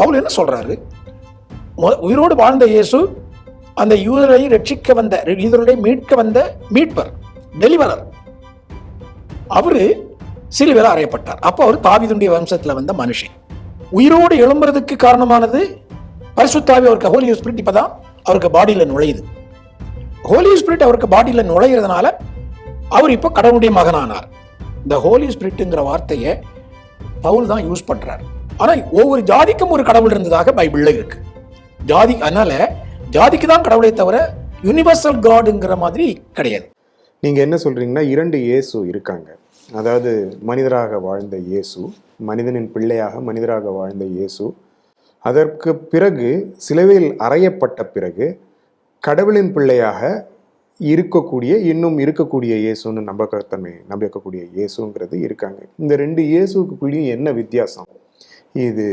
பவுல் என்ன சொல்றாரு? உயிரோடு வாழ்ந்த இயேசு அந்த யூதரை ரட்சிக்க வந்த யூதரை மீட்க வந்த மீட்பர் டெலிவரர். அவரு சிலுவையில் அறையப்பட்டார். அப்போ அவர் தாவீதுடைய வம்சத்தில் வந்த மனுஷன். உயிரோடு எழும்புறதுக்கு காரணமானது பரிசுத்தாவி அவருக்கு ஹோலி ஸ்பிரிட் இப்பதான் அவருக்கு பாடியில நுழையுது. ஹோலி ஸ்பிரிட் அவருக்கு பாடியில் நுழையிறதுனால அவர் இப்போ கடவுளுடைய மகனானார். இந்த ஹோலி ஸ்பிரிட்டுங்கிற வார்த்தையை பவுல் தான் யூஸ் பண்ணுறாரு ஆனால் ஒவ்வொரு ஜாதிக்கும் ஒரு கடவுள் இருந்ததாக பைபிளில் இருக்கு. ஜாதி அதனால ஜாதிக்கு தான் கடவுளை தவிர யுனிவர்சல் காடுங்கிற மாதிரி கிடையாது. நீங்கள் என்ன சொல்றீங்கன்னா இரண்டு இயேசு இருக்காங்க. அதாவது மனிதராக வாழ்ந்த இயேசு மனிதனின் பிள்ளையாக மனிதராக வாழ்ந்த இயேசு அதற்கு பிறகு சிலுவையில் அறையப்பட்ட பிறகு கடவுளின் பிள்ளையாக இருக்கக்கூடிய இன்னும் இருக்கக்கூடிய இயேசுன்னு நம்பகத்தன்மை நம்பிக்கக்கூடிய இயேசுங்கிறது இருக்காங்க. இந்த ரெண்டு இயேசுக்குள்ளேயும் என்ன வித்தியாசம்? இது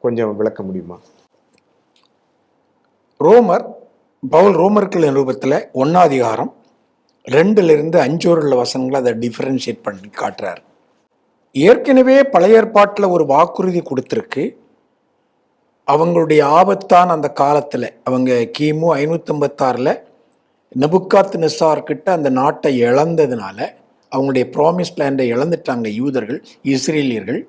கொஞ்சம் விளக்க முடியுமா? ரோமர் பவுல் ரோமர்கள் நிரூபத்தில் ஒன்னாதிகாரம் ரெண்டுலேருந்து அஞ்சு உள்ள வசனங்களை அதை டிஃபரன்ஷியேட் பண்ணி காட்டுறார். ஏற்கனவே பழைய ஏற்பாட்டில் ஒரு வாக்குறுதி கொடுத்துருக்கு. அவங்களுடைய ஆபத்தான அந்த காலத்தில் அவங்க கிமு ஐநூற்றம்பத்தாறில் நபுக்காத் நிசார்கிட்ட அந்த நாட்டை இழந்ததுனால அவங்களுடைய ப்ராமிஸ் லேண்டை இழந்துட்டாங்க யூதர்கள் இஸ்ரேலியர்கள்.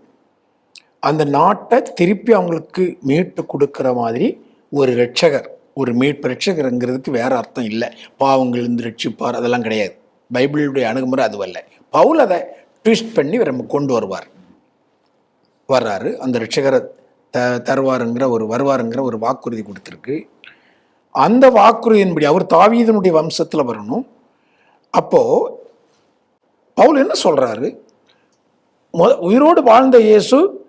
அந்த நாட்டை திருப்பி அவங்களுக்கு மீட்டு கொடுக்குற மாதிரி ஒரு ரட்சகர் ஒரு மீட்பு ரட்சகருங்கிறதுக்கு வேற அர்த்தம் இல்லை. பாவங்கள் இருந்து ரட்சிப்பார் அதெல்லாம் கிடையாது. பைபிளுடைய அணுகுமுறை அதுவல்ல. பவுல் அதை ட்விஸ்ட் பண்ணி நம்ம கொண்டு வருவார். வர்றாரு. அந்த ரட்சகரை த தருவாருங்கிற ஒரு வருவாருங்கிற ஒரு வாக்குறுதி கொடுத்துருக்கு. அந்த வாக்குறுதியின்படி அவர் தாவீதனுடைய வம்சத்தில் வரணும். அப்போது பவுல் என்ன சொல்கிறாரு மொ- உயிரோடு வாழ்ந்த இயேசு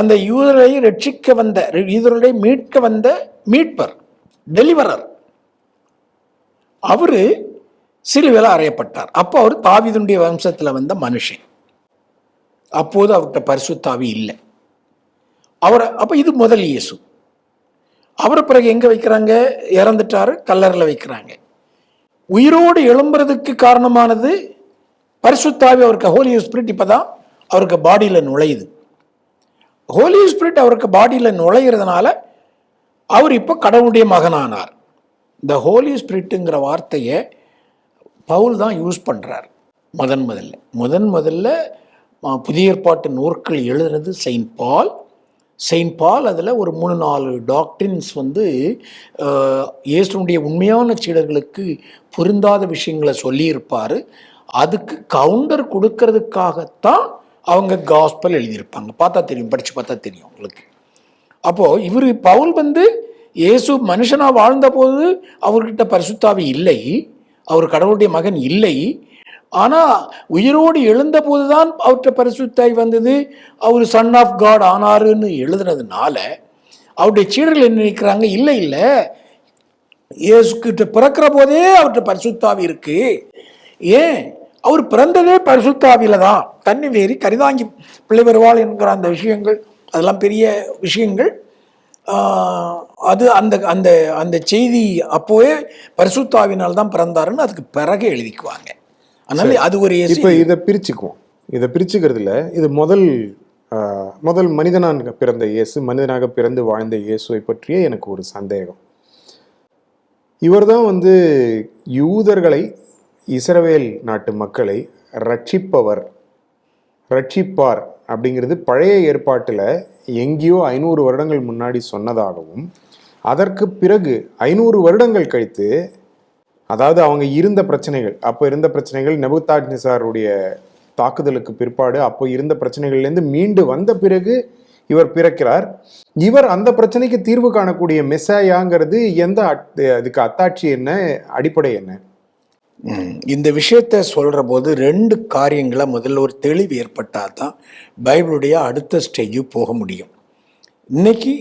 அந்த யூதரை ரட்சிக்க வந்த யூதரை மீட்க வந்த மீட்பர் டெலிவரர் அவரு சிலுவையில் அறையப்பட்டார். அப்போ அவர் தாவீதுடைய வம்சத்தில் வந்த மனுஷன். அப்போது அவர்கிட்ட பரிசுத்தாவி இல்லை. அவரை அப்போ இது முதல் இயேசு. அவரை பிறகு எங்கே வைக்கிறாங்க? இறந்துட்டாரு கல்லறையில் வைக்கிறாங்க. உயிரோடு எழும்புறதுக்கு காரணமானது பரிசுத்தாவி அவருக்கு ஹோலி ஸ்பிரிட் இப்பதான் அவருக்கு பாடியில் நுழையுது. ஹோலி ஸ்பிரிட் அவருக்கு பாடியில் நுழையிறதுனால அவர் இப்போ கடவுளுடைய மகனானார். இந்த ஹோலி ஸ்பிரிட்டுங்கிற வார்த்தையை பவுல் தான் யூஸ் பண்ணுறார் முதன் முதல்ல. முதன் முதல்ல புதிய ஏற்பாட்டு நூற்கள் எழுதுனது செயின்ட் பால். செயின்ட் பால் அதில் ஒரு மூணு நாலு டாக்டரின்ஸ் வந்து இயேசுனுடைய உண்மையான சீடர்களுக்கு பொருந்தாத விஷயங்களை சொல்லியிருப்பார். அதுக்கு கவுண்டர் கொடுக்கறதுக்காகத்தான் அவங்க காஸ்பல் எழுதியிருப்பாங்க. பார்த்தா தெரியும் படித்து பார்த்தா தெரியும் உங்களுக்கு. அப்போது இவர் பவுல் வந்து இயேசு மனுஷனாக வாழ்ந்தபோது அவர்கிட்ட பரிசுத்தாவி இல்லை. அவர் கடவுளுடைய மகன் இல்லை. ஆனால் உயிரோடு எழுந்தபோது தான் அவர்கிட்ட பரிசுத்தாய் வந்தது. அவர் சன் ஆஃப் காட் ஆனாருன்னு எழுதுனதுனால அவருடைய சீடர்கள் என்ன நினைக்கிறாங்க? இல்லை இல்லை. இயேசுக்கிட்ட பிறக்கிற போதே அவர்கிட்ட பரிசுத்தாவி இருக்குது ஏன்? அவர் பிறந்ததே பரிசுத்தாவில தான். தண்ணி வேறி கரிதாங்கி பிள்ளை வருவாள் என்கிற அந்த விஷயங்கள் அதெல்லாம் பெரிய விஷயங்கள். அது அந்த அந்த அந்த செய்தி அப்போவே பரிசுத்தாவினால் தான் பிறந்தாருன்னு அதுக்கு பிறகு எழுதிக்குவாங்க. அதனால அது ஒரு இயேசு, இப்போ இதை. பிரிச்சுக்குவோம். இதை பிரிச்சுக்கிறதுல இது முதல் ஆஹ், முதல் மனிதனாக பிறந்த இயேசு மனிதனாக பிறந்து வாழ்ந்த இயேசுவை பற்றிய எனக்கு ஒரு சந்தேகம். இவர்தான் வந்து யூதர்களை இஸ்ரவேல் நாட்டு மக்களை ரட்சிப்பவர் ரட்சிப்பார் அப்படிங்கிறது பழைய ஏற்பாட்டில் எங்கேயோ ஐநூறு வருடங்கள் முன்னாடி சொன்னதாகவும் அதற்கு பிறகு ஐநூறு வருடங்கள் கழித்து அதாவது அவங்க இருந்த பிரச்சனைகள் அப்போ இருந்த பிரச்சனைகள் நெபுதாஜ் நிசாருடைய தாக்குதலுக்கு பிற்பாடு அப்போ இருந்த பிரச்சனைகள்லேருந்து மீண்டு வந்த பிறகு இவர் பிறக்கிறார். இவர் அந்த பிரச்சனைக்கு தீர்வு காணக்கூடிய மெஸ்ஸாயாங்கிறது எந்த அதுக்கு அத்தாட்சி என்ன அடிப்படை என்ன? இந்த விஷயத்த சொல்கிற போது ரெண்டு காரியங்களை முதல்ல ஒரு தெளிவு ஏற்பட்டால் தான் பைபிளுடைய அடுத்த ஸ்டேஜு போக முடியும். இன்னைக்கு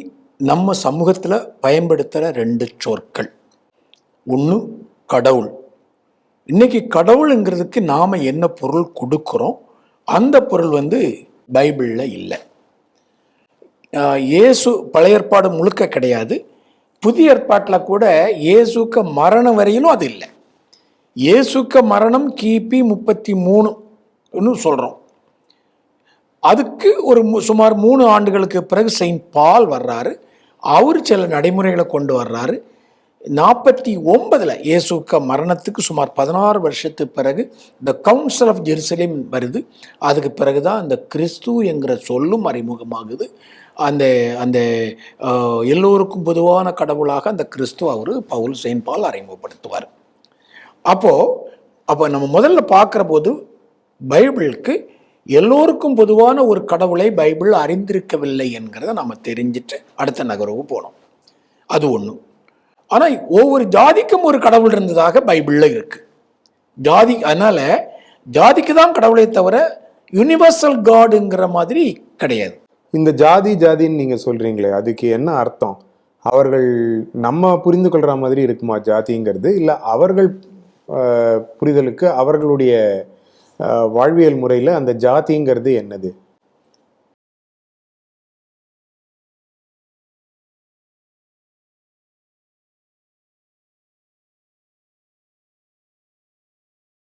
நம்ம சமூகத்தில் பயன்படுத்துகிற ரெண்டு சொற்கள். ஒன்று கடவுள். இன்னைக்கு கடவுளுங்கிறதுக்கு நாம் என்ன பொருள் கொடுக்குறோம்? அந்த பொருள் வந்து பைபிளில் இல்லை. இயேசு பழைய ஏற்பாடு முழுக்க கிடையாது. புதிய ஏற்பாட்டில் கூட இயேசுக்கு மரணம் வரையிலும் அது இல்லை. இயேசுக்க மரணம் கிபி முப்பத்தி மூணுன்னு சொல்கிறோம் அதுக்கு ஒரு சுமார் மூணு ஆண்டுகளுக்கு பிறகு செயின்ட் பால் வர்றாரு. அவர் சில நடைமுறைகளை கொண்டு வர்றாரு. நாற்பத்தி ஒன்பதில் இயேசுக்க மரணத்துக்கு சுமார் பதினாறு வருஷத்துக்கு பிறகு த கவுன்சில் ஆஃப் ஜெருசலேம் வருது. அதுக்கு பிறகுதான் அந்த கிறிஸ்து என்கிற சொல்லும் அறிமுகமாகுது. அந்த அந்த எல்லோருக்கும் பொதுவான கடவுளாக அந்த கிறிஸ்து அவர் பவுல் செயின்பால் அறிமுகப்படுத்துவார். அப்போது அப்போ நம்ம முதல்ல பார்க்குற போது பைபிளுக்கு எல்லோருக்கும் பொதுவான ஒரு கடவுளை பைபிள் அறிந்திருக்கவில்லை என்கிறத நம்ம தெரிஞ்சுட்டு அடுத்த நகர்வுக்கு போனோம். அது ஒன்று ஆனால் ஒவ்வொரு ஜாதிக்கும் ஒரு கடவுள் இருந்ததாக பைபிளில் இருக்குது ஜாதி அதனால் ஜாதிக்கு தான் கடவுளை தவிர யுனிவர்சல் காடுங்கிற மாதிரி கிடையாது. இந்த ஜாதி ஜாதின்னு நீங்கள் சொல்கிறீங்களே அதுக்கு என்ன அர்த்தம்? அவர்கள் நம்ம புரிந்து கொள்கிற மாதிரி இருக்குமா ஜாதிங்கிறது? இல்லை அவர்கள் புரிதலுக்கு அவர்களுடைய வாழ்வியல் முறையில் அந்த ஜாதிங்கிறது என்னது?